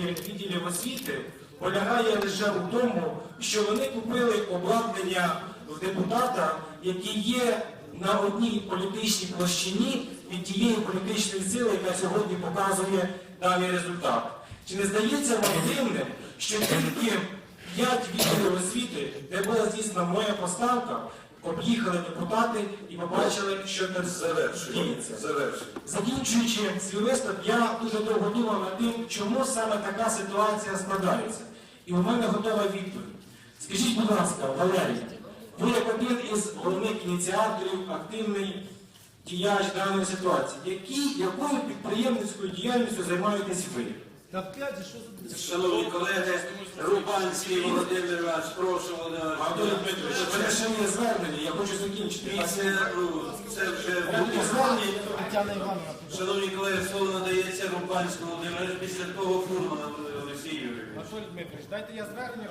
відділів освіти полягає лише у тому, що вони купили обладнання в депутата, які є на одній політичній площині від тієї політичної сили, яка сьогодні показує даний результат. Чи не здається вам дивним, що тільки п'ять відділів освіти, де була здійснена моя поставка, об'їхали депутати і побачили, що там діється. Завершуй. Закінчуючи свій виступ, я дуже довго думав над тим, чому саме така ситуація складається. І у мене готова відповідь. Скажіть, будь ласка, Валерій, ви як один із головних ініціаторів, активний діяч даної ситуації, які, якою підприємницькою діяльністю займаєтесь ви? Та п'ять, що за Шановні колеги, Рубанський Володимир Іванович, прошу Володимир Іванович. Це ще є звернення, я хочу закінчити. Після, ну, це вже буде звернення. Шановні колеги, слово надається Рубанському Володимиру, після того Фурмана Олексію. Анатолій Дмитрович, дайте я звернення.